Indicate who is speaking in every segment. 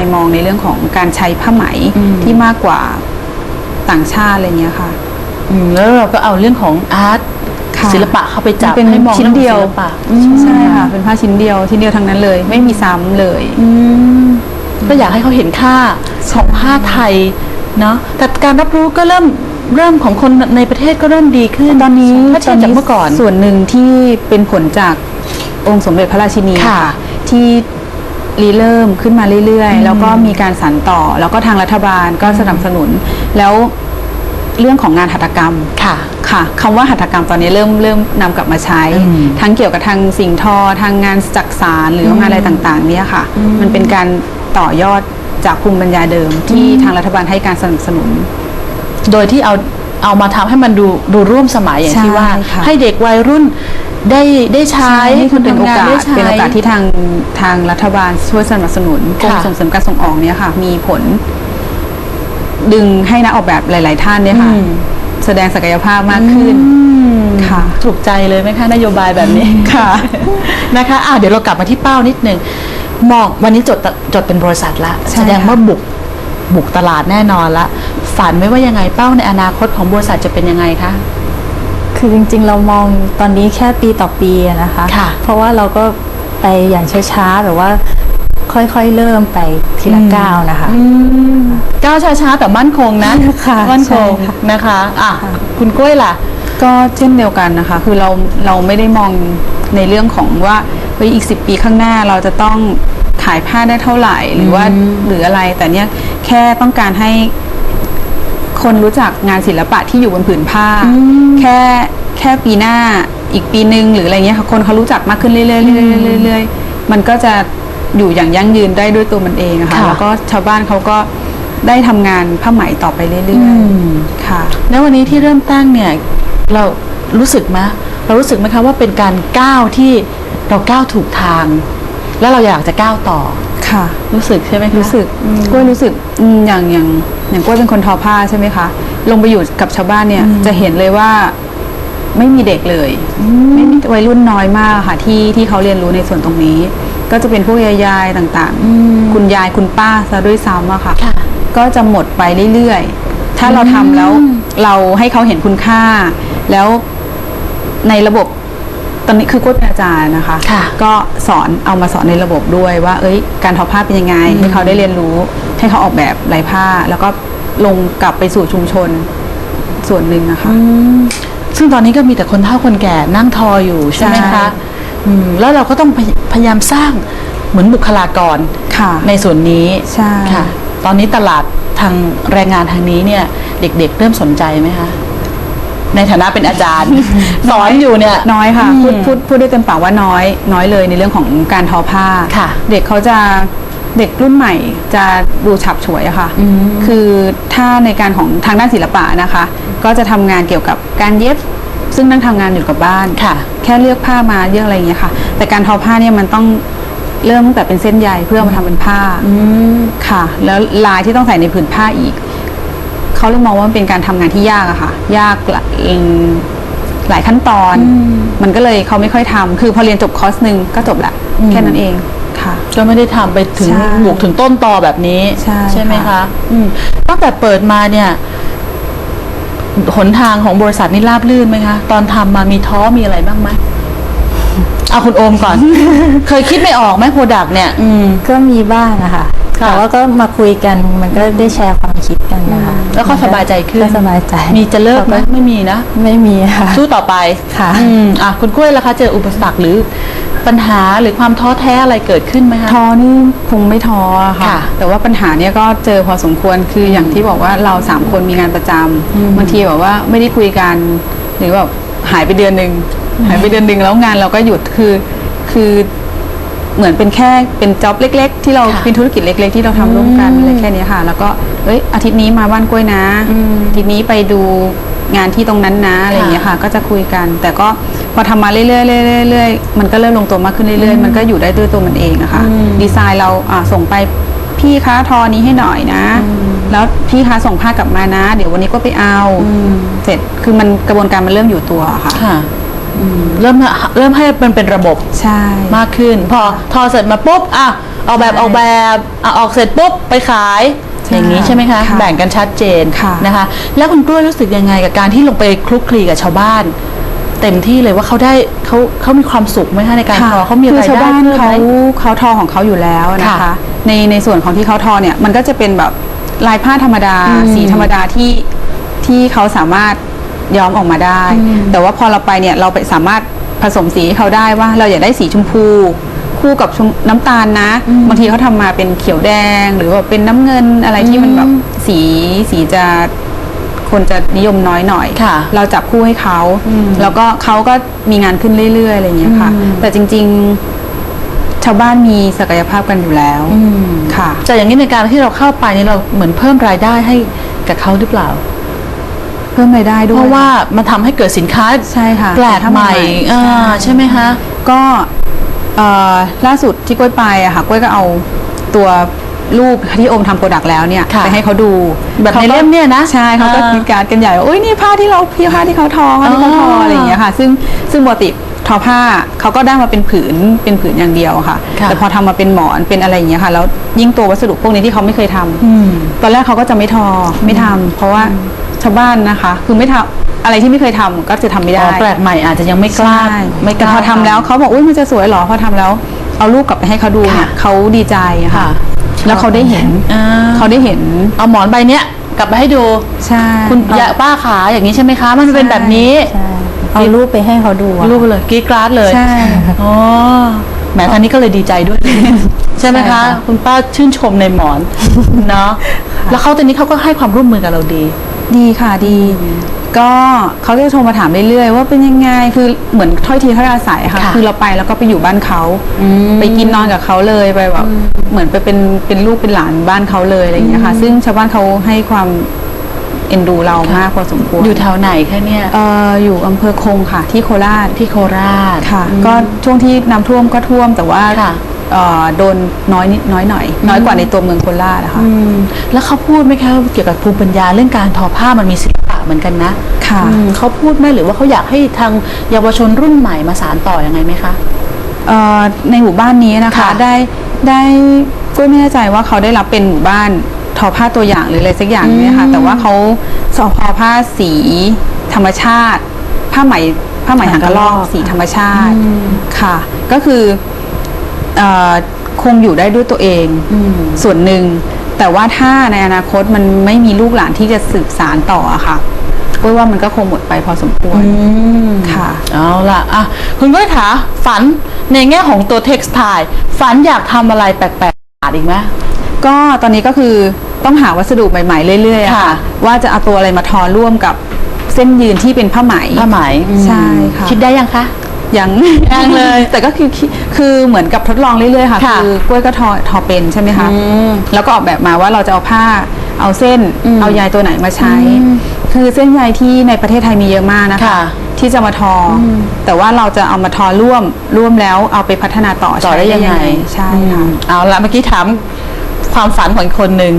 Speaker 1: ยมองในเรื่องของการใช้ผ้าไหม
Speaker 2: อืม
Speaker 1: ที่มากกว่าต่างชาติอะไรเงี้ยค่ะ
Speaker 2: อืมแล้วเราก็เอาเรื่องของอาร์ต
Speaker 1: ค่ะ
Speaker 2: ศิลปะเข้าไปจับ
Speaker 1: มันเป็น
Speaker 2: ให้มอง
Speaker 1: ชิ้นเดียว
Speaker 2: รื่องของศิลปะ
Speaker 1: ใช่ค่ะ เป็นผ้าชิ้นเดียวชิ้นเดียวทั้งนั้นเลย ไม่มีซ้ำเลย
Speaker 2: อืมก็อยากให้เขาเห็นค่าของผ้าไทยเนาะแต่การรับรู้ก็เริ่มเริ่มของคนในประเทศก็เริ่มดีขึ้น
Speaker 1: ตอนนี้
Speaker 2: ถ้าเทียบจากเมื่อก่อน
Speaker 1: ส่วนหนึ่งที่เป็นผลจากองค์สมเด็จพระราชินี
Speaker 2: ค่ะ
Speaker 1: ที่ รีเริ่มขึ้นมาเรื่อย
Speaker 2: อืม
Speaker 1: ๆแล้วก็มีการสานต่อ แล้วก็ทางรัฐบาลก็สนับสนุน แล้วเรื่องของงานหัตถกรรม
Speaker 2: ค่ะ
Speaker 1: ค่ะคำว่าหัตถกรรมตอนนี้เริ่มเริ่มนำกลับมาใช้
Speaker 2: อืม
Speaker 1: ทั้งเกี่ยวกับทางสิ่งทอทางงานจักสารหรือว่างานอะไรต่างๆ เนี่ยค่ะ
Speaker 2: อืม
Speaker 1: มันเป็นการต่อยอดจากภูมิปัญญาเดิมที่ทางรัฐบาลให้การสนับสนุน
Speaker 2: โดยที่เอาเอามาทำให้มันดูดูร่วมสมัยอย่างที่ว่า
Speaker 1: ใช่ค่ะ
Speaker 2: ให้เด็กวัยรุ่น ได้ได้ใช้
Speaker 1: นี่คือเป็นโอกาส
Speaker 2: ได้ใช้
Speaker 1: เป็นโอกาสที่ทางทางรัฐบาลช่วยสนับสนุนกรม
Speaker 2: ค่ะ
Speaker 1: ส่งเสริมการส่งออกเนี่ยค่ะ มีผล ดึงให้นักออกแบบหลาย ๆ ท่านเนี่ยค่ะ
Speaker 2: อืม
Speaker 1: แสดงศักยภาพมากขึ้น
Speaker 2: อืม
Speaker 1: ค่ะ
Speaker 2: ถูกใจเลยไหมคะนโยบายแบบนี้
Speaker 1: ค่ะ
Speaker 2: นะคะอะเดี๋ยวเรากลับมาที่เป้านิดนึงมองวันนี้จดจดเป็นบริษัทละ
Speaker 1: ใช่
Speaker 2: แสดง
Speaker 1: ค่ะ
Speaker 2: ว่าบุกบุกตลาดแน่นอนละ ฝันไว้ว่ายังไงเป้าในอนาคตของบริษัทจะเป็นยังไงคะ
Speaker 3: คือจริงๆ เรามองตอนนี้แค่ปีต่อปีอะนะคะ
Speaker 2: ค่ะ
Speaker 3: เพราะว่าเราก็ไปอย่างช้าๆแบบว่าค่อยๆ เริ่มไปทีละก้าวนะคะ
Speaker 2: ก้าวช้าๆแต่มั่นคงนะ
Speaker 3: ค่ะ
Speaker 2: มั่นคง
Speaker 3: ใช่ค่ะ
Speaker 2: นะคะอะคุณกล้วยล่ะ
Speaker 1: ก็เช่นเดียวกันนะคะ คือเราเราไม่ได้มองในเรื่องของว่าเฮ้ยอีกสิปีข้างหน้าเราจะต้องขายผ้าได้เท่าไหร่หรือว่า
Speaker 2: อืม
Speaker 1: หรืออะไรแต่เนี้ยแค่ต้องการให้ คนรู้จักงานศิลปะที่อยู่บนผืนผ้า แค่แค่ปีหน้าอีกปีหนึ่งหรืออะไรเงี้ยค่ะคนเขารู้จักมากขึ้นเรื่อยๆเรื่อยๆเรื่อยๆมันก็จะอยู่อย่างยั่งยืนได้ด้วยตัวมันเองอะค่ะ
Speaker 2: ค่ะ
Speaker 1: แล้วก็ชาวบ้านเขาก็ได้ทำงานผ้าไหมต่อไปเรื่อย
Speaker 2: ม
Speaker 1: ๆค่ะ
Speaker 2: แล้ววันนี้ที่เริ่มตั้งเนี่ยเรารู้สึกไหมเรารู้สึกไหมคะว่าเป็นการก้าวที่เราก้าวถูกทาง แล้วเราอยากจะก้าวต่อ
Speaker 1: ค่ะ
Speaker 2: รู้สึกใช่ไหมคะ
Speaker 1: รู้สึกกล้วยรู้สึกอืมอย่างอย่างอย่างกล้วยเป็นคนทอผ้าใช่ไหมคะลงไปอยู่กับชาวบ้านเนี่ยจะเห็นเลยว่าไม่มีเด็กเลยไม่มีวัยรุ่นน้อยมากค่ะ ที่ที่เขาเรียนรู้ในส่วนตรงนี้ ก็จะเป็นพวกยายๆต่าง
Speaker 2: อืม
Speaker 1: ๆคุณยายคุณป้าซะด้วยซ้ำอะค่ะ
Speaker 2: ค่ะ
Speaker 1: ก็จะหมดไปเรื่อยๆ ถ้าเราทำแล้วเราให้เขาเห็นคุณค่า แล้วในระบบ ตอนนี้คือกล้วยเป็นอาจารย์นะคะ
Speaker 2: ค่ะ
Speaker 1: ก็สอนเอามาสอนในระบบด้วยว่า เอ้ย การทอผ้าเป็นยังไง ให้เขาได้เรียนรู้ ให้เขาออกแบบลายผ้า แล้วก็ลงกลับไปสู่ชุมชนส่วนหนึ่งนะคะ
Speaker 2: ซึ่งตอนนี้ก็มีแต่คนเฒ่าคนแก่นั่งทออยู่ใช่ไหม
Speaker 1: ใช่
Speaker 2: คะอืมแล้วเราก็ต้องพยพยายามสร้างเหมือนบุคลากร
Speaker 1: ค่ะ
Speaker 2: ในส่วนนี้
Speaker 1: ใช่
Speaker 2: ค่ะ ตอนนี้ตลาดทางแรงงานทางนี้เนี่ย เด็กๆเริ่มสนใจไหมคะ ในฐานะเป็นอาจารย์ สอนอยู่เนี่ย
Speaker 1: น้อยค่ะ
Speaker 2: อืม
Speaker 1: พูดพูดพูดได้เต็มปากว่าน้อย น้อยเลยในเรื่องของการทอผ้า
Speaker 2: ค่ะ
Speaker 1: เด็กเขาจะเด็กรุ่นใหม่จะดูฉับฉวยอะค่ะ
Speaker 2: อืม
Speaker 1: คือถ้าในการของทางด้านศิลปะนะคะ ก็จะทำงานเกี่ยวกับการเย็บ ซึ่งนั่งทำงานอยู่กับบ้าน
Speaker 2: ค่ะ
Speaker 1: แค่เลือกผ้ามาเลือกอะไรอย่างเงี้ยค่ะ แต่การทอผ้าเนี่ยมันต้องเริ่มตั้งแต่เป็นเส้นใยเพื่อเอามาทำเป็นผ้า
Speaker 2: อืม
Speaker 1: ค่ะ แล้วลายที่ต้องใส่ในผืนผ้าอีก เขาเลยมองว่ามันเป็นการทำงานที่ยากอะค่ะ ยากหลายอืมหลายขั้นตอน
Speaker 2: อืม
Speaker 1: มันก็เลยเขาไม่ค่อยทำคือพอเรียนจบคอร์สหนึ่งก็จบละ
Speaker 2: อืม
Speaker 1: แค่นั้นเองค่ะ
Speaker 2: ก็ไม่ได้ทำไปถึง
Speaker 1: ใช่
Speaker 2: บุกถึงต้นตอแบบนี้
Speaker 1: ใช่
Speaker 2: ไหม
Speaker 1: ค่ะ
Speaker 2: คะอืมตั้งแต่เปิดมาเนี่ยหนทางของบริษัทนี่ราบลื่นไหมคะ ตอนทำมามีท้อมีอะไรบ้างไหมเอาคุณโอมก่อน เคยคิดไม่ออกไหมโปรดักเนี่ย อืม
Speaker 3: ก็มีบ้างอะค่ะ
Speaker 2: ค่ะ
Speaker 3: แต่ว่าก็มาคุยกันมันก็ได้แชร์ความคิดกันนะคะ
Speaker 2: แล้วก็สบายใจขึ้น
Speaker 3: ก็สบายใจ
Speaker 2: มีจะเลิกไหม
Speaker 3: ขา
Speaker 2: ไม่มีนะ
Speaker 3: ไม่มีค่ะ
Speaker 2: สู้ต่อไป
Speaker 3: ค่ะ
Speaker 2: อืมอะคุณกล้วยล่ะคะเจออุปสรรคหรือปัญหาหรือความท้อแท้อะไรเกิดขึ้นไหมคะ
Speaker 1: ท้อนี่คงไม่ท้ออะค่ะ
Speaker 2: ค่ะ
Speaker 1: แต่ว่าปัญหาเนี่ยก็เจอพอสมควรคืออย่างที่บอกว่าเราสามคนมีงานประจำบางทีแบบว่าไม่ได้คุยกัน หรือแบบหายไปเดือนหนึ่งหายไปเดือนหนึ่งแล้วงานเราก็หยุดคือคือ เหมือนเป็นแค่เป็นจ็อบเล็ก ๆ ที่เรา
Speaker 2: ค่ะ
Speaker 1: เป็นธุรกิจเล็ก ๆ ที่เราทำร่วมกัน
Speaker 2: อืม
Speaker 1: อะไรแค่เนี้ยค่ะ แล้วก็เอ้ยอาทิตย์นี้มาบ้านกล้วยนะ
Speaker 2: อืม
Speaker 1: อาทิตย์นี้ไปดูงานที่ตรงนั้นนะอะไรอย่างเงี้ยค่ะ ก็จะคุยกัน แต่ก็พอทำมาเรื่อยๆเรื่อยๆเรื่อยๆมันก็เริ่มลงตัวมากขึ้นเรื่อยๆ มันก็อยู่ได้ด้วยตัวมันเองอะค่ะ
Speaker 2: อืม
Speaker 1: ดีไซน์เราอ่าส่งไปพี่คะทอนี้ให้หน่อยนะ แล้วพี่คะส่งผ้ากลับมานะ เดี๋ยววันนี้ก็ไปเอาเสร็จคือมันกระบวนการมันเริ่มอยู่ตัวค่ะ
Speaker 2: ค่ะอืม เริ่มเริ่มให้มันเป็นระบบ
Speaker 1: ใช่
Speaker 2: มากขึ้น พอทอเสร็จมาปุ๊บอะออกแบบ
Speaker 1: ใช่
Speaker 2: ออกแบบอะออกเสร็จปุ๊บไปขาย
Speaker 1: ใช่
Speaker 2: อย่างนี้ใช่ไหมคะ
Speaker 1: ค่ะ
Speaker 2: แบ่งกันชัดเจน
Speaker 1: ค่ะ
Speaker 2: นะคะ แล้วคุณกล้วยรู้สึกยังไงกับการที่ลงไปคลุกคลีกับชาวบ้าน เต็มที่เลยว่าเขาได้เขาเขามีความสุขไหมคะในการทอเขามี
Speaker 1: คื
Speaker 2: ราย
Speaker 1: ชาว
Speaker 2: ได้
Speaker 1: บ้าน
Speaker 2: เพิ่ม
Speaker 1: เขา
Speaker 2: ไหม
Speaker 1: เขาทอของเขาอยู่แล้วนะคะ
Speaker 2: ค่ะ
Speaker 1: ในในส่วนของที่เขาทอเนี่ยมันก็จะเป็นแบบลายผ้าธรรมดาสีธรรมดาที่ที่เขาสามารถ ย้อมออกมาได้ แต่ว่าพอเราไปเนี่ยเราไปสามารถผสมสีให้เขาได้ว่าเราอยากได้สีชมพูคู่กับชมน้ำตาลนะ บางทีเขาทำมาเป็นเขียวแดง หรือว่าเป็นน้ำเงินอะไรที่มันแบบสีสีจะคนจะนิยมน้อยหน่อย
Speaker 2: ค่ะ
Speaker 1: เราจับคู่ให้เขา แล้วก็เขาก็มีงานขึ้นเรื่อยๆอะไรอย่างเงี้ยค่ะแต่จริงๆ ชาวบ้านมีศักยภาพกันอยู่แล้วค่ะ
Speaker 2: แต่อย่างนี้ในการที่เราเข้าไปนี่เราเหมือนเพิ่มรายได้ให้กับเขาหรือเปล่า
Speaker 1: เพิ่มรายได้ด้วย
Speaker 2: เพราะว่ามันทำให้เกิดสินค้า
Speaker 1: ใช่ค่ะ
Speaker 2: แปลกใหม่
Speaker 1: ใช่
Speaker 2: อ่าใช่ไหมคะ
Speaker 1: ก็เอ่อล่าสุดที่กล้วยไปอะค่ะกล้วยก็เอาตัวรูปที่โอมทำโปรดักต์แล้วเนี่ย
Speaker 2: ค่ะ
Speaker 1: ไปให้เขาดู
Speaker 2: แบบใน
Speaker 1: ขาก็
Speaker 2: เล่มเนี่ยนะ
Speaker 1: ใช่เขาก็
Speaker 2: อ่า
Speaker 1: คิดการดกันใหญ่ว่าโอ้ยนี่ผ้าที่เราพี่ผ้าที่เขาทอผ้าที่เขาทอ
Speaker 2: อ๋ออ
Speaker 1: อะไรอย่างเงี้ยค่ะ ซึ่งซึ่งปกติทอผ้าเขาก็ได้มาเป็นผืนเป็นผืนอย่างเดียวค่ะ
Speaker 2: ค่ะ
Speaker 1: แต่พอทำมาเป็นหมอนเป็นอะไรอย่างเงี้ยค่ะแล้วยิ่งตัววัสดุพวกนี้ที่เขาไม่เคยทำ
Speaker 2: อืม
Speaker 1: ตอนแรกเขาก็จะไม่ทอไม่ทำเพราะว่าชาวบ้านนะคะ คือไม่ทำอะไรที่ไม่เคยทำก็จะทำไม่ได้
Speaker 2: อ๋อแปลกใหม่อาจจะยังไม่กล้า
Speaker 1: ใช่
Speaker 2: ไม่ก
Speaker 1: แต่
Speaker 2: ล้า
Speaker 1: พอทำแล้วเขาบอกอุ้ยมันจะสวยเหรอพอทำแล้ว เอารูปกลับไปให้เขาดูเนี่ย
Speaker 2: ค่ะ
Speaker 1: เขาดีใจอะค่ะ
Speaker 2: ค่ะ
Speaker 1: แล้วเขาได้เห็น
Speaker 2: อ่า
Speaker 1: เขาได้เห็น
Speaker 2: เอาหมอนใบเนี้ยกลับไปให้ดู
Speaker 1: ใช่
Speaker 2: คุณยาป้าขาอย่างนี้ใช่ไหมคะ มันเป็นแบบนี้
Speaker 3: ใช่เอารูปไปให้เขาดูอะ
Speaker 2: รูปเลยกรีดกราดเลย
Speaker 1: ใช่
Speaker 2: อ๋อแหมทางนี้ก็เลยดีใจด้วย ใช่ไหม
Speaker 1: ใช่
Speaker 2: คะ
Speaker 1: ค่ะ
Speaker 2: คุณป้าชื่นชมในหมอน เนาะแล้วเขาตอนนี้เขาก็ให้ความร่วมมือกับเราดี
Speaker 1: ดีค่ะดี ก็เขาจะโทรมาถามเรื่อยๆ ว่าเป็นยังไงคือเหมือนถ้อยทีถ้อยอาศัยค่ะ
Speaker 2: ค่ะ
Speaker 1: คือเราไปแล้วก็ไปอยู่บ้านเขาไปกินนอนกับเขาเลยไปแบบเหมือนไปเป็นเป็นลูกเป็นหลานบ้านเขาเลยอะไรอย่างเงี้ยค่ะ ซึ่งชาวบ้านเขาให้ความเอ็นดูเรามากพอสมควร
Speaker 2: อยู่แถวไหนคะเนี่ย
Speaker 1: เอ่ออยู่อำเภอคงค่ะ ที่โคราช
Speaker 2: ที่โคราช
Speaker 1: ค่ะก็ช่วงที่น้ำท่วมก็ท่วมแต่ว่า
Speaker 2: ค่ะ
Speaker 1: เอ่อ โดนน้อยนิดน้อยหน่อย น้อยกว่าในตัวเมืองโคราชนะคะ
Speaker 2: อืมแล้วเขาพูดไหมคะเกี่ยวกับภูมิปัญญาเรื่องการทอผ้ามันมีศิลปะเหมือนกันนะ
Speaker 1: ค่ะ
Speaker 2: อืมเขาพูดไหมหรือว่าเขาอยากให้ทางเยาวชนรุ่นใหม่มาสานต่ออยังไงไหมคะ
Speaker 1: เอ่อในหมู่บ้านนี้นะคะ
Speaker 2: ค่ะ
Speaker 1: ได้ได้ก็ไม่แน่ใจว่าเขาได้รับเป็นหมู่บ้านทอผ้าตัวอย่างหรืออะไรสักอย่างเนี่ยค่ะแต่ว่าเขาสอพอผ้าสีธรรมชาติ ผ้าไหมผ้าไหมหางกระรอกสีธรรมชาติค่ะ ก็คือเอ่อ คงอยู่ได้ด้วยตัวเองส่วนหนึ่ง แต่ว่าถ้าในอนาคตมันไม่มีลูกหลานที่จะสืบสารต่ออะค่ะก็ว่ามันก็คงหมดไปพอสมควรค่ะ
Speaker 2: เอาล่ะอะคุณก้อยขาฝันในแง่ของตัวเท็กซ์ไทฝันอยากทำอะไรแปลกๆอีกไหม
Speaker 1: ก็ตอนนี้ก็คือต้องหาวัสดุใหม่ๆเรื่อยๆอะ
Speaker 2: ค่ะ
Speaker 1: ค่ะ ว่าจะเอาตัวอะไรมาทอร่วมกับเส้นยืนที่เป็นผ้าไหม
Speaker 2: ผ้าไหม
Speaker 1: ใช่ค่ะ
Speaker 2: คิดได้ยังคะ
Speaker 1: ยัง
Speaker 2: ยังเลย
Speaker 1: แต่ก็คือคือเหมือนกับทดลองเรื่อยๆค่ะ
Speaker 2: ค่ะ
Speaker 1: คือกล้วยก็ทอทอเป็นใช่ไหมคะแล้วก็ออกแบบมาว่าเราจะเอาผ้าเอาเส้นเอาใยตัวไหนมาใช้ คือเส้นใยที่ในประเทศไทยมีเยอะมากนะคะ
Speaker 2: ค่ะ
Speaker 1: ที่จะมาทออแต่ว่าเราจะเอามาทอร่วมร่วมแล้วเอาไปพัฒนาต่อ
Speaker 2: ต่อได้ยังไง
Speaker 1: ใช่ค่ะ
Speaker 2: อืมเอาละเมื่อกี้ถามความฝันของอีกคนหนึ่ง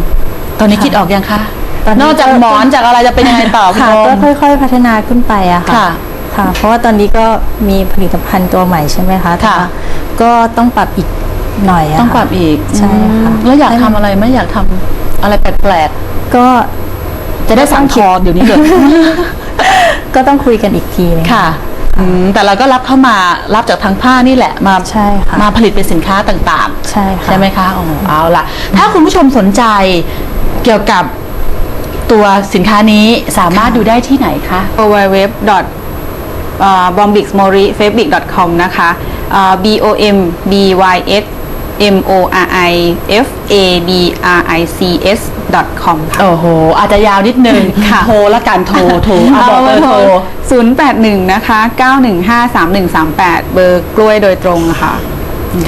Speaker 2: ตอนนี้คิดออกยังคะ
Speaker 3: ตอนนี้
Speaker 2: นอกจากหมอนจากอะไรจะเป็นยังไงต่อคุณ
Speaker 3: ค่ะ
Speaker 2: โอ
Speaker 3: ก็
Speaker 2: ม
Speaker 3: ค่อย ๆ พัฒนาขึ้นไปอะค่ะ
Speaker 2: ค่ะ
Speaker 3: ค่ะ เพราะว่าตอนนี้ก็มีผลิตภัณฑ์ตัวใหม่ใช่ไหมคะแต่
Speaker 2: ค่ะ
Speaker 3: ว่าก็ต้องปรับอีกหน่อยอะ
Speaker 2: ต้อง
Speaker 3: ค่ะ
Speaker 2: ปรับอีก
Speaker 3: ใช่ค่ะ
Speaker 2: อืมแล้วอยากทำอะไรไหมอยากทำอะไรแปลก
Speaker 3: ก็
Speaker 2: ๆจะได้สั่งทอเดี๋ยวนี้เลย
Speaker 3: ก็ต้องคุยกันอีกทีหนึง
Speaker 2: ค่ะอืมแต่เราก็รับเข้ามารับจากทางผ้านี่แหละมา
Speaker 3: ใช่ค่ะ
Speaker 2: มาผลิตเป็นสินค้าต่าง
Speaker 3: ใช่
Speaker 2: ๆ
Speaker 3: ค่ะ
Speaker 2: ใช่ไหมคะอ๋อเอาล่ะ ถ้าคุณผู้ชมสนใจเกี่ยวกับตัวสินค้านี้สามารถดูได้ที่ไหนคะ
Speaker 1: www. B o m b i x m o r i f a b r i c com นะคะอ่า b o m b y s m o r i f a b r i c s com ค่ะ
Speaker 2: โอ้โห อาจจะยาวนิดนึง
Speaker 1: ค่ะ
Speaker 2: โทรละกันโทรโทรเอาบอกเบอร์โทร
Speaker 1: 081 นะคะ 915 3138 เบอร์กล้วยโดยตรงค่ะ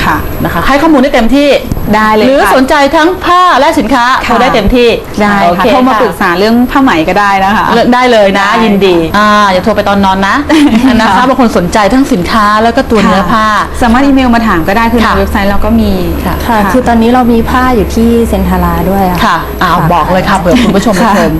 Speaker 1: ค่ะ
Speaker 2: นะคะให้ข้อมูลได้เต็มที่
Speaker 1: ได้เลย
Speaker 2: หรือ
Speaker 1: ค่ะ
Speaker 2: สนใจทั้งผ้าและสินค้า
Speaker 1: ค่ะ
Speaker 2: โทรได้เต็มที่
Speaker 1: ได้
Speaker 2: โอ
Speaker 1: ค่ะ
Speaker 2: เค
Speaker 1: โทรมาปรึกษาเรื่องผ้าไหมก็ได้นะคะ
Speaker 2: เลือกได้เลยนะ
Speaker 1: ได้
Speaker 2: ยินดี
Speaker 1: ค่ะ
Speaker 2: อ่าอย่าโทรไปตอนนอนนะ นะคะ
Speaker 1: ค่ะ
Speaker 2: บางคนสนใจทั้งสินค้าแล้วก็ตัวเนื้อผ้า
Speaker 1: สามารถอีเมลมาถามก็ได้คือ
Speaker 2: ค่ะ
Speaker 1: ในเว็บไซต์เราก็มี
Speaker 2: ค่ะ
Speaker 3: ค่ะ คือตอนนี้เรามีผ้าอยู่ที่เซนทาราด้วยอะ
Speaker 2: ค่ะอ้าวบอกเลยค่ะเผื่อคุณผู้ชมไป
Speaker 1: ค่ะ
Speaker 2: ชม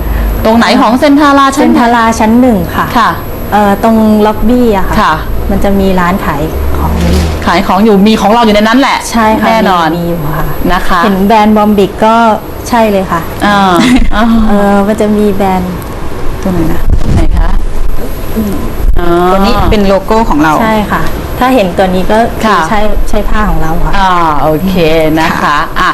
Speaker 2: ตรงไหนของเซนทารา
Speaker 3: เซ
Speaker 2: ชั้น
Speaker 3: นทาราชั้นหนึ่งค่ะ
Speaker 2: ค่ะ
Speaker 3: เอ่อตรงล็อบบี้อะค่ะ
Speaker 2: ค่ะ
Speaker 3: มันจะมีร้านขายของอยู่
Speaker 2: ค่ะขายของอยู่มีของเราอยู่ในนั้นแหละ
Speaker 3: ใช่ค่ะ
Speaker 2: แน่นอน
Speaker 3: มีมีอยู่ค่ะ
Speaker 2: นะคะ
Speaker 3: เห็นแบรนด์บอมบิกก็ใช่เลยค่ะ
Speaker 2: อ่าอ่า
Speaker 3: เออมันจะมีแบรนด์
Speaker 1: ตัวไหนนะ
Speaker 2: ไหนคะอ๋อ
Speaker 1: ตัวนี้เป็นโลโก้ของเรา
Speaker 3: ใช่ค่ะ ถ้าเห็นตัวนี้ก็คือ
Speaker 2: ค่ะ
Speaker 3: ใช่ใช่ผ้าของเราค่ะ
Speaker 2: อ่าโอเคนะคะอะ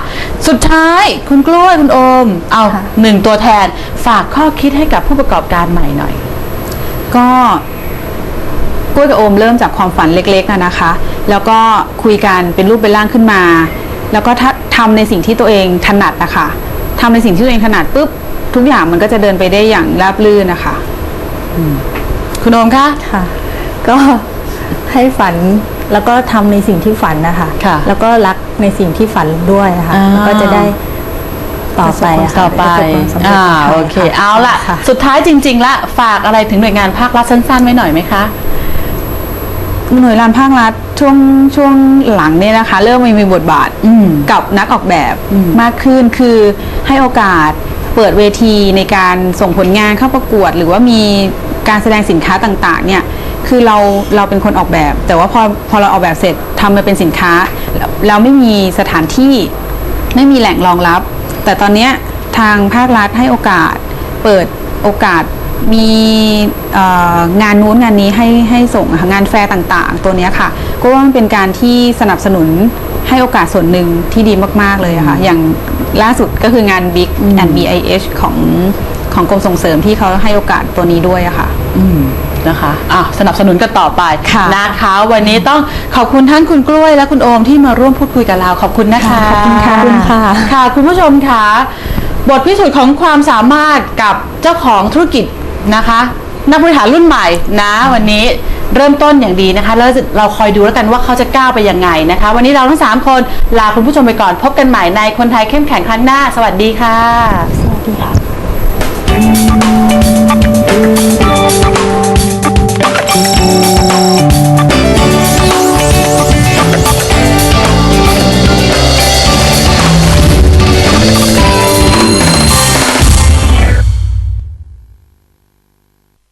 Speaker 2: สุดท้ายคุณกล้วยคุณโอม เอา
Speaker 3: ค่ะ
Speaker 2: หนึ่งตัวแทนฝากข้อคิดให้กับผู้ประกอบการใหม่หน่อย
Speaker 1: ก็ กล้วยกับโอมเริ่มจากความฝันเล็กๆนะนะคะ แล้วก็คุยกันเป็นรูปเป็นร่างขึ้นมา แล้วก็ถ้าทำในสิ่งที่ตัวเองถนัดนะคะทำในสิ่งที่ตัวเองถนัดปุ๊บทุกอย่างมันก็จะเดินไปได้อย่างราบรื่นนะคะ
Speaker 2: คุณโอมคะ
Speaker 3: ค่ะ ก็ให้ฝันแล้วก็ทำในสิ่งที่ฝันนะคะ
Speaker 2: ค่ะ
Speaker 3: แล้วก็รักในสิ่งที่ฝันด้วยค่ะ
Speaker 2: อ่า
Speaker 3: แล้วก็จะได้ต่อไปอะค่ะ
Speaker 2: ต่อไป
Speaker 3: ประสบความสำเร็จ
Speaker 2: อ่า
Speaker 3: ค่ะ
Speaker 2: โอเค
Speaker 3: ค่ะ
Speaker 2: เอาล่ะ
Speaker 3: ค่ะ
Speaker 2: สุดท้ายจริง ๆ ละ ฝากอะไรถึงหน่วยงานภาครัฐสั้น ๆ ไว้หน่อยไหมคะ
Speaker 1: หน่วยงานภาครัฐช่วงช่วงหลังเนี่ยนะคะ เริ่มมีบทบาท
Speaker 2: อืม
Speaker 1: กับนักออกแบบ
Speaker 2: อืม
Speaker 1: มากขึ้นคือให้โอกาสเปิดเวทีในการส่งผลงานเข้าประกวด หรือว่ามีการแสดงสินค้าต่างๆ เนี่ยคือเราเราเป็นคนออกแบบ แต่ว่าพอพอเราออกแบบเสร็จทำมาเป็นสินค้าแล้วเราไม่มีสถานที่ไม่มีแหล่งรองรับ แต่ตอนเนี้ยทางภาครัฐให้โอกาสเปิดโอกาส มีเอ่องานนู้นงานนี้ให้ให้ส่งอะค่ะงานแฟร์ต่างๆ ตัวเนี้ยค่ะ ก็ว่ามันเป็นการที่สนับสนุนให้โอกาสส่วนหนึ่งที่ดีมาก ๆ เลยอะค่ะ อย่างล่าสุดก็คืองาน Big and BIH ของของกรมส่งเสริมที่เขาให้โอกาสตัวนี้ด้วยอะค่ะ
Speaker 2: อืมนะคะอะสนับสนุนกันต่อไป
Speaker 1: ค่ะ
Speaker 2: นะคะ วันนี้ต้องขอบคุณทั้งคุณกล้วยและคุณโอมที่มาร่วมพูดคุยกับเราขอบคุณนะคะ
Speaker 3: ขอบคุณค่ะขอบคุณค่ะ
Speaker 2: ค่ะ คุณผู้ชมค่ะบทพิสูจน์ของความสามารถกับเจ้าของธุรกิจ นะคะ นักบริหารรุ่นใหม่นะวันนี้เริ่มต้นอย่างดีนะคะ แล้วเราคอยดูแล้วกันว่าเขาจะก้าวไปยังไงนะคะ วันนี้เราทั้งสามคนลาคุณผู้ชมไปก่อน พบกันใหม่ในคนไทยเข้มแข็งครั้งหน้า สวัสดีค่ะ
Speaker 3: สวัสดีค่ะ